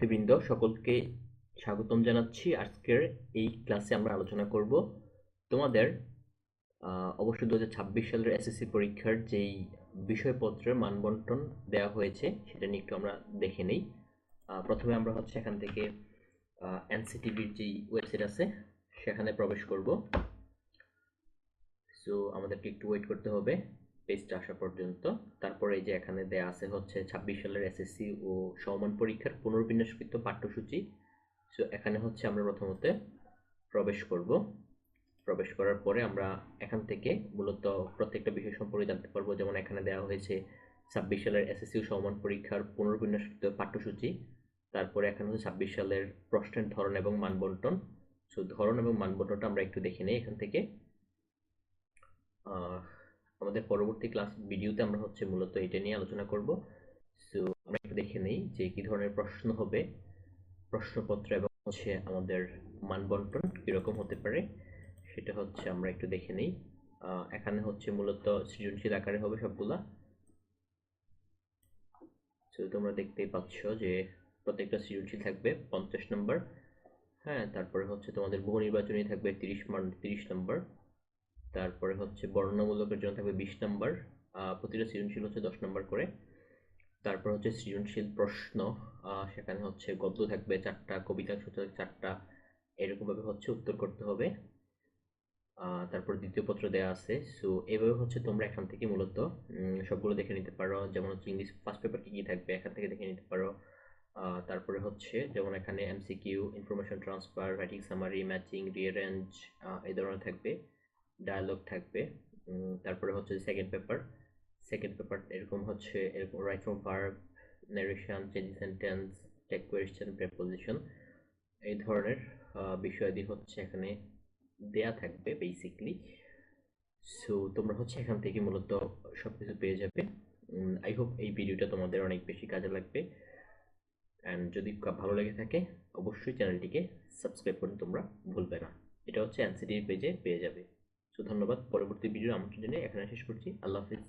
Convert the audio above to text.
শিক্ষার্থীবৃন্দ সকলকে স্বাগতম জানাচ্ছি। আজকের এই ক্লাসে আমরা আলোচনা করব তোমাদের আহ, অবশ্যই দু সালের এসএসসি পরীক্ষার যেই বিষয়পত্রের মানবন্টন দেওয়া হয়েছে সেটা নিয়ে একটু আমরা দেখে নেই। প্রথমে আমরা হচ্ছে এখান থেকে এনসিটিভির যেই ওয়েবসাইট আছে সেখানে প্রবেশ করব। সো আমাদেরকে একটু ওয়েট করতে হবে। পেজটা আসা পর্যন্ত। তারপরে এই যে এখানে দেয়া আছে হচ্ছে ছাব্বিশ সালের এসএসসি ও সমমান পরীক্ষার পুনর্বিন্যাসকৃত পাঠ্যসূচি। সো এখানে হচ্ছে আমরা প্রথমত প্রবেশ করব। প্রবেশ করার পরে আমরা এখান থেকে মূলত প্রত্যেকটা বিষয় সম্পর্কে জানতে পারব। যেমন এখানে দেওয়া হয়েছে ছাব্বিশ সালের এসএসসি ও সমমান পরীক্ষার পুনর্বিন্যাসকৃত পাঠ্যসূচি। তারপরে এখানে হচ্ছে ছাব্বিশ সালের প্রশ্নের ধরন এবং মানবন্টন। সো ধরন এবং মানবন্টনটা আমরা একটু দেখে নিই এখান থেকে। আমাদের পরবর্তী ক্লাস ভিডিওতে আমরা হচ্ছে মূলত এটা নিয়ে আলোচনা করব। সো আমরা একটু দেখে নেই যে কি ধরনের প্রশ্ন হবে। প্রশ্নপত্র এবং হচ্ছে আমাদের মানবন্টন কীরকম হতে পারে, সেটা হচ্ছে আমরা একটু দেখে নেই। এখানে হচ্ছে মূলত সৃজনশীল আকারে হবে সবগুলা। তো তোমরা দেখতেই পাচ্ছ যে প্রত্যেকটা সৃজনশীল থাকবে পঞ্চাশ নম্বর হ্যাঁ তারপরে হচ্ছে তোমাদের বহু নির্বাচনী থাকবে তিরিশ মান, তিরিশ নম্বর তারপরে হচ্ছে বর্ণনামূলকের জন্য থাকবে বিশ নম্বর প্রতিটা সৃজনশীল হচ্ছে দশ নম্বর করে। তারপর হচ্ছে সৃজনশীল প্রশ্ন সেখানে হচ্ছে গদ্য থাকবে, চারটা, কবিতা থাকবে, চারটা, এরকমভাবে হচ্ছে উত্তর করতে হবে। তারপর দ্বিতীয় পত্র দেওয়া আছে। সো এভাবে হচ্ছে তোমরা এখান থেকে মূলত সবগুলো দেখে নিতে পারো। যেমন হচ্ছে ইংলিশ ফার্স্ট পেপার কী কী থাকবে, এখান থেকে দেখে নিতে পারো। তারপরে হচ্ছে যেমন এখানে MCQ information transfer writing summary matching rearrange এই ধরনের থাকবে। ডায়ালগ থাকবে। তারপরে হচ্ছে সেকেন্ড পেপার সেকেন্ড পেপার এরকম হচ্ছে, এরকম right from verb narration change sentence tag question preposition এই ধরনের বিষয়াদি হচ্ছে এখানে দেয়া থাকবে বেসিকলি সো তোমরা হচ্ছে এখান থেকে মূলত সব কিছু পেয়ে যাবে। আই হোপ এই ভিডিওটা তোমাদের অনেক বেশি কাজে লাগবে। অ্যান্ড যদি ভালো লেগে থাকে, অবশ্যই চ্যানেলটিকে সাবস্ক্রাইব করতে তোমরা ভুলবে না। এটা হচ্ছে এনসিটিভি পেজে পেয়ে যাবে। সো ধন্যবাদ পরবর্তী ভিডিওর আমন্ত্রণ জানিয়ে এখানে শেষ করছি। আল্লাহ হাফিজ।